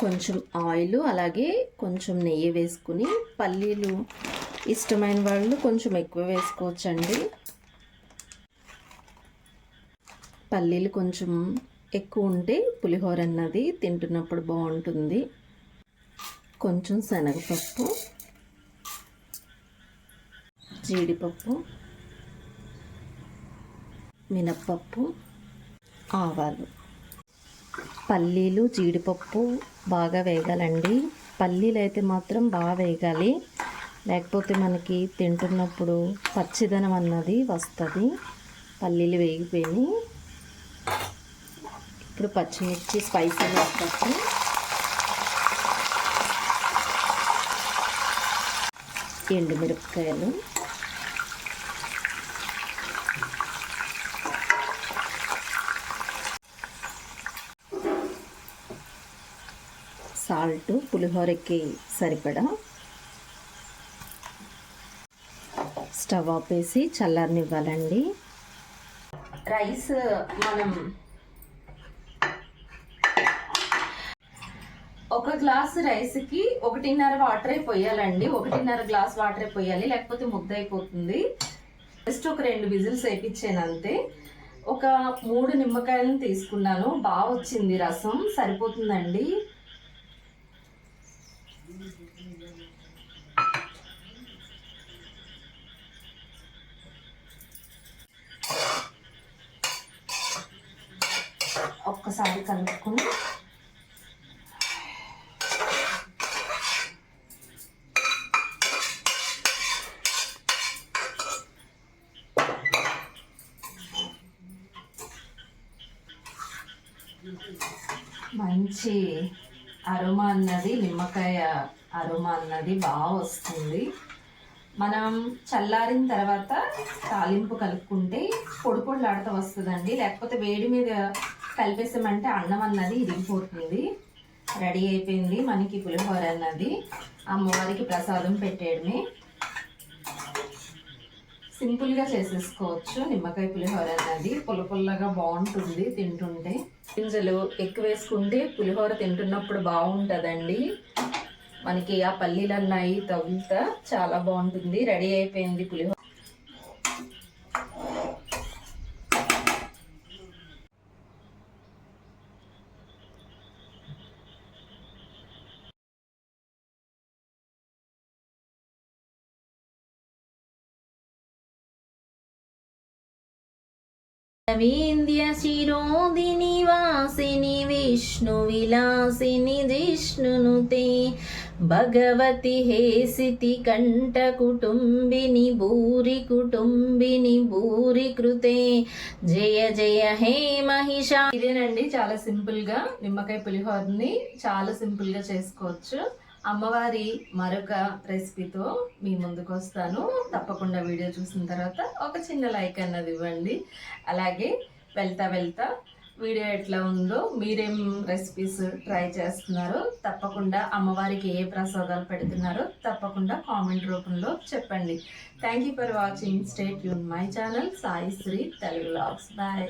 కొంచెం ఆయిల్ అలాగే కొంచెం నెయ్యి వేసుకుని పల్లీలు ఇష్టమైన వాళ్ళు కొంచెం ఎక్కువ వేసుకోవచ్చండి. పల్లీలు కొంచెం ఎక్కువ ఉంటే పులిహోర అన్నది తింటున్నప్పుడు బాగుంటుంది. కొంచెం శనగపప్పు జీడిపప్పు మినప్పప్పు ఆవాలు. పల్లీలు జీడిపప్పు బాగా వేగాలండి. పల్లీలు అయితే మాత్రం బాగా వేగాలి. లేకపోతే మనకి తింటున్నప్పుడు పచ్చిదనం అన్నది వస్తుంది. పల్లీలు వేగిపోయి ఇప్పుడు పచ్చిమిర్చి స్పైసీ వేసుకోవచ్చు ఎండుమిరపకాయలు. సాల్ట్ పులిహోరకి సరిపడా. స్టవ్ ఆపేసి చల్లారనివ్వాలండి. రైస్ మనం ఒక గ్లాస్ రైస్కి ఒకటిన్నర వాటరే పోయాలండి. ఒకటిన్నర గ్లాస్ వాటరే పోయాలి. లేకపోతే ముద్ద అయిపోతుంది. జస్ట్ ఒక రెండు విజిల్స్ వేయించాను అంతే. ఒక మూడు నిమ్మకాయలను తీసుకున్నాను. బాగా వచ్చింది రసం. సరిపోతుందండి. ఒక్కసారి కలుపుకుని మంచి అరుమ అన్నది నిమ్మకాయ అరుమ అన్నది బాగా వస్తుంది. మనం చల్లారిన తర్వాత తాలింపు కలుపుకుంటే పొడి పొడిలాడుతూ వస్తుందండి. లేకపోతే వేడి మీద కలిపేసామంటే అన్నం అన్నది ఇరిగిపోతుంది. రెడీ అయిపోయింది మనకి పులిహోర అన్నది. అమ్మవారికి ప్రసాదం పెట్టేయడమే. సింపుల్గా చేసేసుకోవచ్చు. నిమ్మకాయ పులిహోర అనేది పుల్ల పుల్లగా బాగుంటుంది తింటుంటే. గింజలు ఎక్కువ వేసుకుంటే పులిహోర తింటున్నప్పుడు బాగుంటుందండి. మనకి ఆ పల్లీలు అన్నాయి తగులుతా చాలా బాగుంటుంది. రెడీ అయిపోయింది పులిహోర. వింధ్య శిరోదిని వాసిని విష్ణు విలాసిని జిష్ణునుతే భగవతి హేసితి కంఠ కుటుంబిని భూరి కుటుంబిని భూరి కృతే. జయ జయ హే మహిషా. ఇదేనండి చాలా సింపుల్గా నిమ్మకాయ పులిహోరని చాలా సింపుల్గా చేసుకోవచ్చు. అమ్మవారి మరొక రెసిపీతో మీ ముందుకు వస్తాను తప్పకుండా వీడియో చూసిన తర్వాత ఒక చిన్న లైక్ అన్నది ఇవ్వండి. అలాగే వెళ్తా వెళ్తా వీడియో ఎట్లా ఉందో మీరేం రెసిపీస్ ట్రై చేస్తున్నారో తప్పకుండా అమ్మవారికి ఏ ప్రసాదాలు పెడుతున్నారో తప్పకుండా కామెంట్ రూపంలో చెప్పండి. Thank you for watching stay Yoon my channel Sai Sri Telugu logs bye